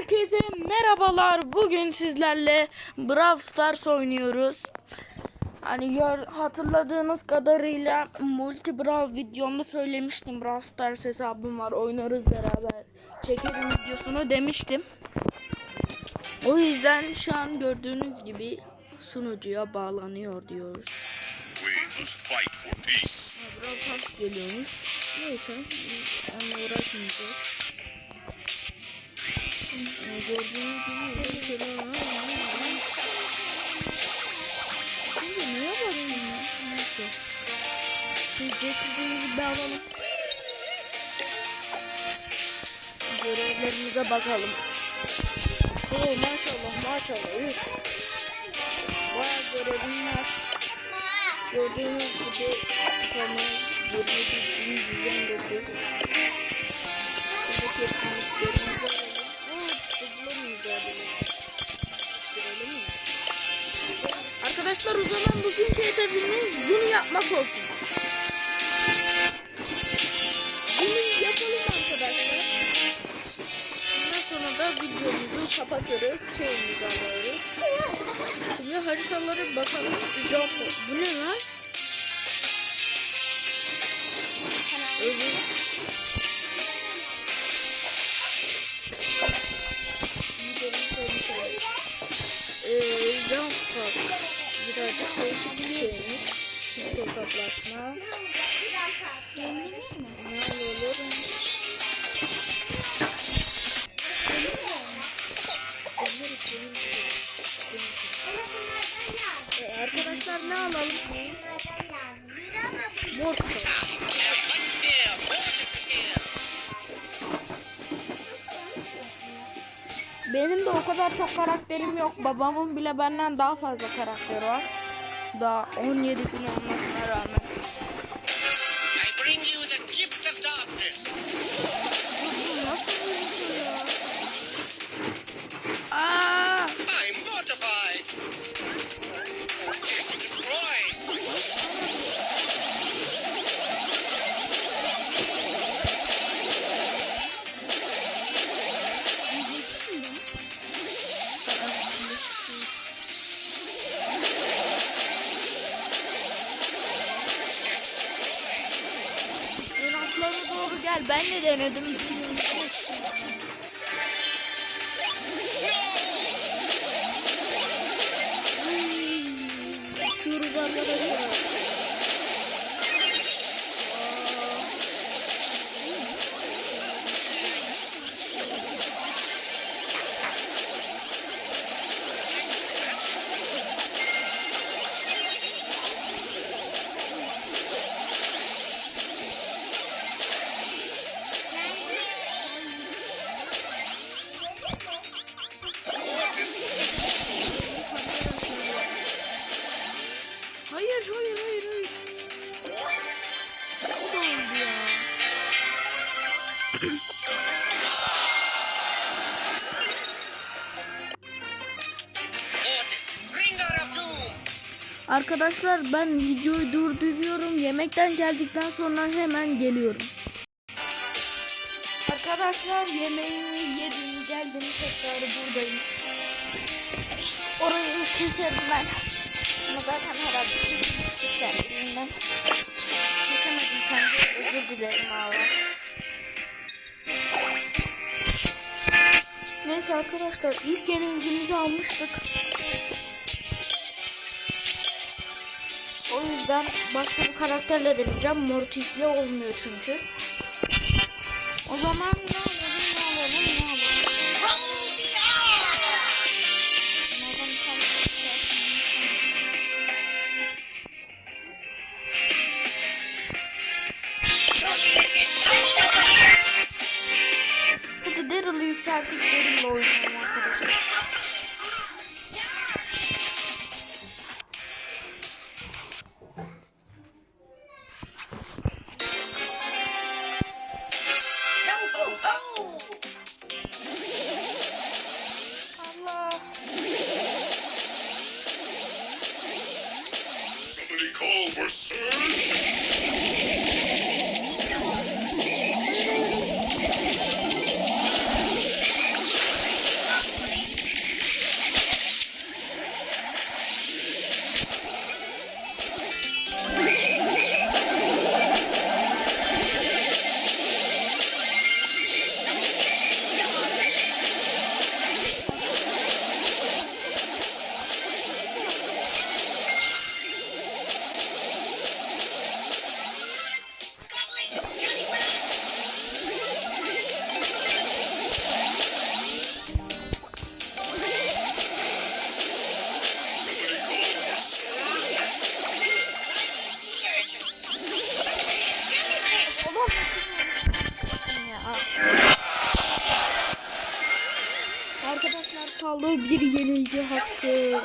Herkese merhabalar. Bugün sizlerle Brawl Stars oynuyoruz. Hani gör, hatırladığınız kadarıyla multi Brawl videomda söylemiştim. Brawl Stars hesabım var. Oynarız beraber. Çekelim videosunu demiştim. O yüzden şu an gördüğünüz gibi sunucuya bağlanıyor diyoruz. Brawl Stars geliyormuş. Neyse biz onunla uğraşmayacağız. Ee, Gördüğünüz gibi. Şimdi neye basayım ya? Neyse. Şimdi ceketimizi bir alalım. Görevlerimize bakalım. Oo maşallah maşallah. Üf. Bayağı görevim var. Gördüğünüz gibi konu 21.119. Buradaki Arkadaşlar o zaman bugünkü hedefimiz bunu yapmak olsun. Bunu yapalım arkadaşlar. Ondan sonra da videomuzu kapatırız. Şeyimizi alırız. Şimdi haritalara bakalım. Japon. Bu ne lan? Özür. Hesaplaşma. Ne olur? Arkadaşlar ne alalım? Mortis. Benim de o kadar çok karakterim yok. Babamın bile benden daha fazla karakteri var. Daha 17 bin olmasına rağmen. De denedim. Uçuyoruz arkadaşlar. Arkadaşlar ben videoyu durduruyorum. Yemekten geldikten sonra hemen geliyorum. Arkadaşlar yemeğimi yedim geldim tekrar buradayım. Orayı keserim ben. Ama zaten herhalde kesilmiştik kendiliğinden. Kesemedim sen de özür dilerim abi. Neyse arkadaşlar ilk yenilgimizi almıştık. O yüzden başka bir karakterle deneyeceğim. Mortis'le olmuyor çünkü. O zaman ne İnşallah bir yenilgi hakkı.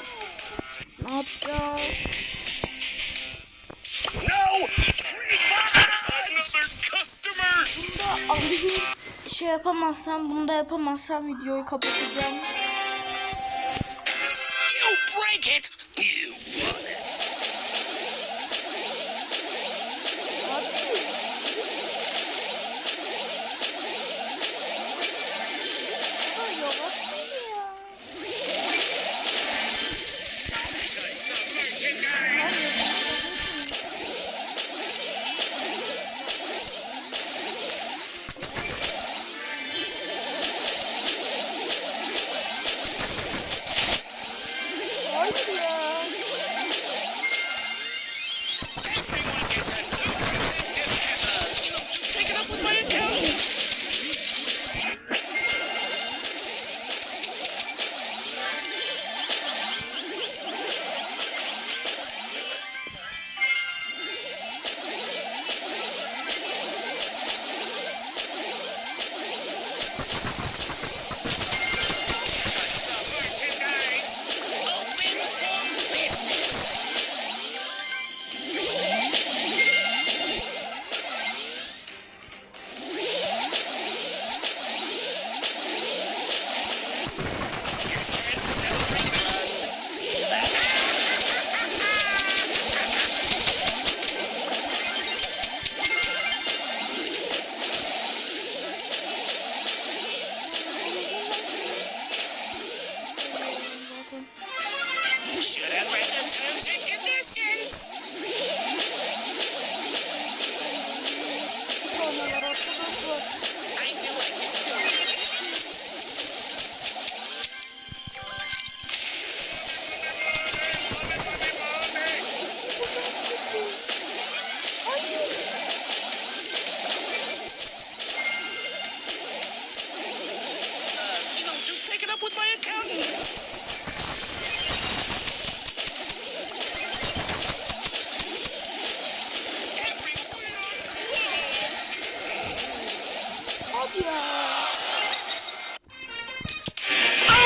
Ne yapacağız? No! Another customer! Bunda alayım. Şey yapamazsam, bunu da yapamazsam videoyu kapatacağım.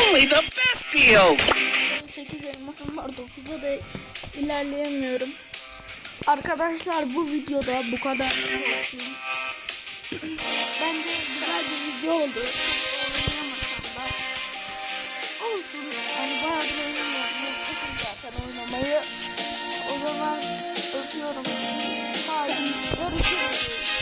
Only the best deals. 8 elmasım var 9'a da ilerleyemiyorum. Arkadaşlar bu videoda bu kadar olsun. Bence güzel bir video oldu. arkadaşlar oynamayı. O zaman öpüyorum. Hadi görüşürüz.